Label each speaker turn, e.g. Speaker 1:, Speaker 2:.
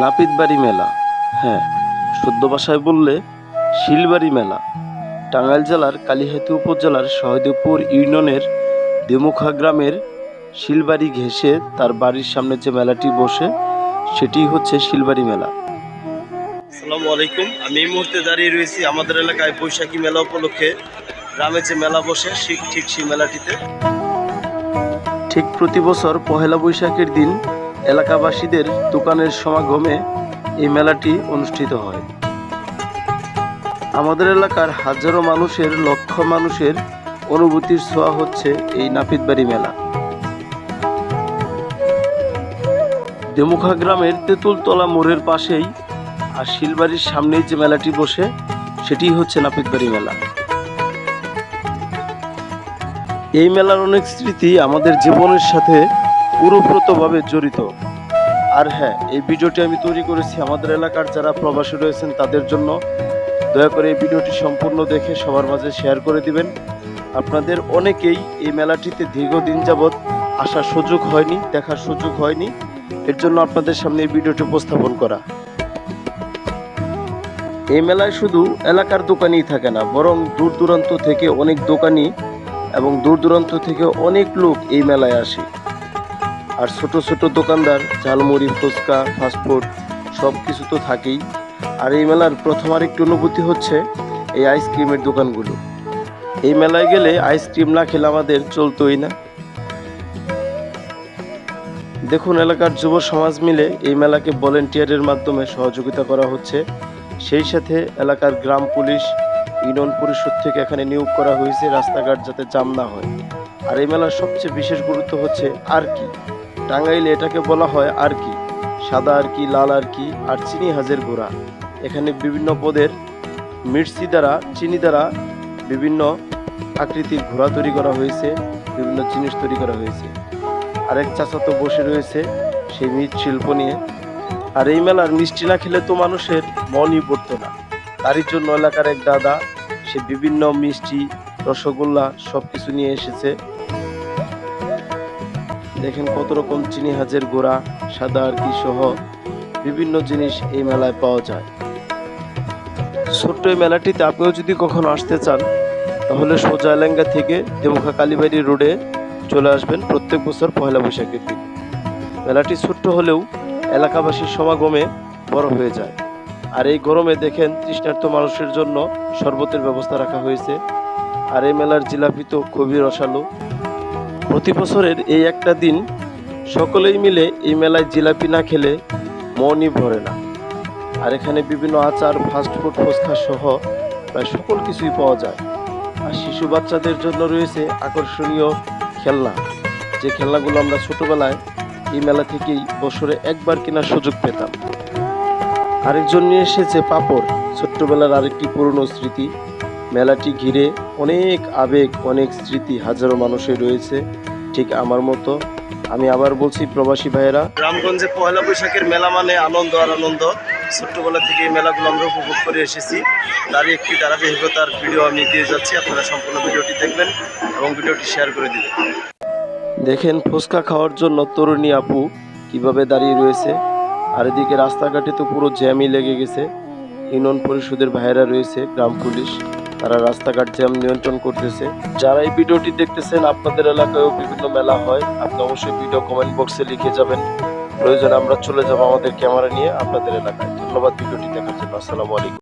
Speaker 1: নাপিতবাড়ি মেলা। হ্যাঁ শুদ্ধ ভাষায় বললে শিলবাড়ি মেলা। টাঙ্গাইল জেলার কালিহাতি উপজেলার সহদেবপুর ইউনিয়নের দেমুখা গ্রামের শিলবাড়ি ঘেঁষে তার বাড়ির সামনে যে মেলাটি বসে সেটি হচ্ছে শিলবাড়ি মেলা। আসসালামু আলাইকুম। আমি এই মুহূর্তে দাঁড়িয়ে রয়েছি আমাদের এলাকায় বৈশাখী মেলা উপলক্ষে। গ্রামে যে মেলা বসে ঠিক ঠিক সেই মেলাটিতে। ঠিক প্রতি বছর পহেলা বৈশাখের দিন এলাকাবাসীদের দোকানের সমাগমে এই মেলাটি অনুষ্ঠিত হয়। আমাদের এলাকার হাজারো মানুষের, লক্ষ মানুষের অনুভূতির ছোঁয়া হচ্ছে এই নাপিতবাড়ি মেলা। দেমুখা গ্রামের তেঁতুলতলা মোড়ের পাশেই আর শিলবাড়ির সামনেই যে মেলাটি বসে, সেটি হচ্ছে নাপিতবাড়ি মেলা। এই মেলার অনেক স্মৃতি আমাদের জীবনের সাথে পুরোপ্রতভাবে জড়িত। আর হ্যাঁ এই ভিডিওটি আমি তৈরি করেছি আমাদের এলাকার যারা প্রবাসী রয়েছেন তাদের জন্য। দয়া করে এই ভিডিওটি সম্পূর্ণ দেখে সবার মাঝে শেয়ার করে দিবেন। আপনাদের অনেকেই এই মেলাটিতে দীর্ঘদিন যাবৎ আসার সুযোগ হয়নি, দেখার সুযোগ হয়নি। এর জন্য আপনাদের সামনে এই ভিডিওটি উপস্থাপন করা। এই মেলায় শুধু এলাকার দোকানই থাকে না, বরং দূর দূরান্ত থেকে অনেক দোকানি এবং দূর দূরান্ত থেকে অনেক লোক এই মেলায় আসে। আর ছোট ছোট দোকানদার, ঝালমুড়ি, ফুচকা ফাস্টফুড সব কিছু তো থাকেই। আর এই মেলার প্রথম আরেকটি অনুভূতি হচ্ছে এই আইসক্রিমের দোকানগুলো। এই মেলায় গেলে আইসক্রিম না খেলে আমাদের চলতোই না। দেখুন, এলাকার যুব সমাজ মিলে এই মেলাকে ভলেন্টিয়ারের মাধ্যমে সহযোগিতা করা হচ্ছে। সেই সাথে এলাকার গ্রাম পুলিশ, ইউনিয়ন পরিষদ থেকে এখানে নিয়োগ করা হয়েছে। রাস্তাঘাট যাতে জাম না হয়। আর এই মেলার সবচেয়ে বিশেষ গুরুত্ব হচ্ছে আর কি। টাঙ্গাইলে এটাকে বলা হয় আর কি। সাদা আর কি, লাল আর কি, আর চিনি হাজের গোড়া। এখানে বিভিন্ন পদের মির্চি দ্বারা, চিনি দ্বারা বিভিন্ন আকৃতির ঘোড়া তৈরি করা হয়েছে, বিভিন্ন জিনিস তৈরি করা হয়েছে। আরেক চাচা তো বসে রয়েছে, সেই মৃৎ শিল্প নিয়ে। আর এই মেলার মিষ্টি না খেলে তো মানুষের মনই পড়তো না। তারই জন্য এলাকার এক দাদা, সে বিভিন্ন মিষ্টি, রসগোল্লা সব কিছু নিয়ে এসেছে। দেখেন কত রকম চিনি হাজের গোড়া, সাদা আর কি সহ বিভিন্ন জিনিস এই মেলায় পাওয়া যায়। ছোট্ট এই মেলাটিতে আপনিও যদি কখনো আসতে চান, তাহলে সোজা এলেঙ্গা থেকে দেমুখা কালীবাড়ি রোডে চলে আসবেন প্রত্যেক বছর পয়লা বৈশাখের দিন। মেলাটি ছোট্ট হলেও এলাকাবাসীর সমাগমে বড় হয়ে যায়। আর এই গরমে দেখেন তৃষ্ণার্ত মানুষের জন্য শরবতের ব্যবস্থা রাখা হয়েছে। আর এই মেলার জিলাপি তো খুবই রসালো। প্রতি বছরের এই একটা দিন সকলেই মিলে এই মেলায় জিলাপি না খেলে মনই ভরে না। আর এখানে বিভিন্ন আচার ফাস্টফুড ফুচকা সহ প্রায় সকল কিছুই পাওয়া যায়। আর শিশু বাচ্চাদের জন্য রয়েছে আকর্ষণীয় খেলনা। যে খেলনাগুলো আমরা ছোটবেলায় এই মেলা থেকেই বছরে একবার কেনার সুযোগ পেতাম। আরেকজন নিয়ে এসেছে পাপড়, ছোট্টবেলার আরেকটি পুরনো স্মৃতি। মেলাটি ঘিরে অনেক আবেগ অনেক স্মৃতি হাজারো মানুষের রয়েছে। ঠিক আমার মতো। আমি আবার বলছি প্রবাসী ভাইয়েরা। গ্রামগঞ্জে পয়লা বৈশাখের মেলা মানে আনন্দ আর আনন্দ। ছোট্টবেলা থেকে এই মেলাগুলো আমরা উপভোগ করে এসেছি। তারই একটি ধারাবাহিকতার ভিডিও আমি দিয়ে যাচ্ছি। আপনারা সম্পূর্ণ ভিডিওটি দেখবেন এবং ভিডিওটি শেয়ার করে দিবেন। দেখেন ফুচকা খাওয়ার জন্য তরুণী আপু কীভাবে দাঁড়িয়ে রয়েছে। আর এদিকে রাস্তাঘাটে তো পুরো জ্যামই লেগে গেছে। ইউনিয়ন পরিষদের ভাইয়েরা রয়েছে গ্রাম পুলিশ। তারা রাস্তাঘাট জ্যাম নিয়ন্ত্রণ করতেছে। যারা এই ভিডিওটি দেখতেছেন, আপনাদের এলাকায়ও বিভিন্ন মেলা হয়। আপনি অবশ্যই ভিডিও কমেন্ট বক্সে লিখে যাবেন। প্রয়োজনে আমরা চলে যাব আমাদের ক্যামেরা নিয়ে আপনাদের এলাকায়। ধন্যবাদ ভিডিওটি দেখার জন্য। আসসালামু আলাইকুম।